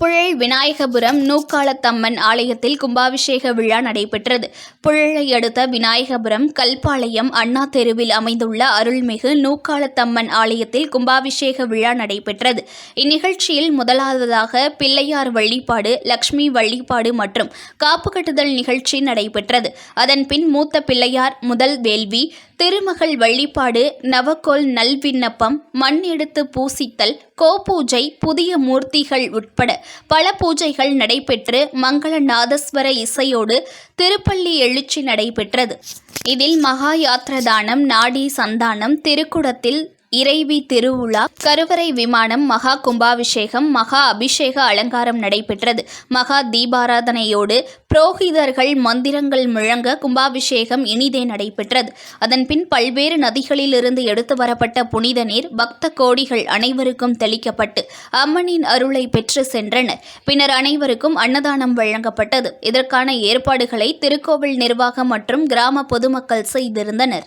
புழல் விநாயகபுரம் நூக்காலத்தம்மன் ஆலயத்தில் கும்பாபிஷேக விழா நடைபெற்றது. புழலை அடுத்த விநாயகபுரம் கல்பாளையம் அண்ணா தெருவில் அமைந்துள்ள அருள்மிகு நூக்காலத்தம்மன் ஆலயத்தில் கும்பாபிஷேக விழா நடைபெற்றது. இந்நிகழ்ச்சியில் முதலாவதாக பிள்ளையார் வழிபாடு லக்ஷ்மி வழிபாடு மற்றும் காப்பு கட்டுதல் நிகழ்ச்சி நடைபெற்றது. அதன்பின் மூத்த பிள்ளையார் முதல் வேள்வி திருமகள் வழிபாடு நவக்கோல் நல்விண்ணப்பம் மண் எடுத்து பூசித்தல் கோபூஜை புதிய மூர்த்திகள் உட்பட பல பூஜைகள் நடைபெற்று மங்கள நாதஸ்வர இசையோடு திருப்பள்ளி எழுச்சி நடைபெற்றது. இதில் மகா யாத்ரதானம் நாடி சந்தானம் திருக்குடத்தில் இறைவி திருவிழா கருவறை விமானம் மகா கும்பாபிஷேகம் மகா அபிஷேக அலங்காரம் நடைபெற்றது. மகா தீபாராதனையோடு புரோகிதர்கள் மந்திரங்கள் முழங்க கும்பாபிஷேகம் இனிதே நடைபெற்றது. அதன்பின் பல்வேறு நதிகளிலிருந்து எடுத்து வரப்பட்ட புனித நீர் பக்த கோடிகள் அனைவருக்கும் தெளிக்கப்பட்டு அம்மனின் அருளை பெற்று சென்றனர். பின்னர் அனைவருக்கும் அன்னதானம் வழங்கப்பட்டது. இதற்கான ஏற்பாடுகளை திருக்கோவில் நிர்வாகம் மற்றும் கிராம பொதுமக்கள் செய்திருந்தனர்.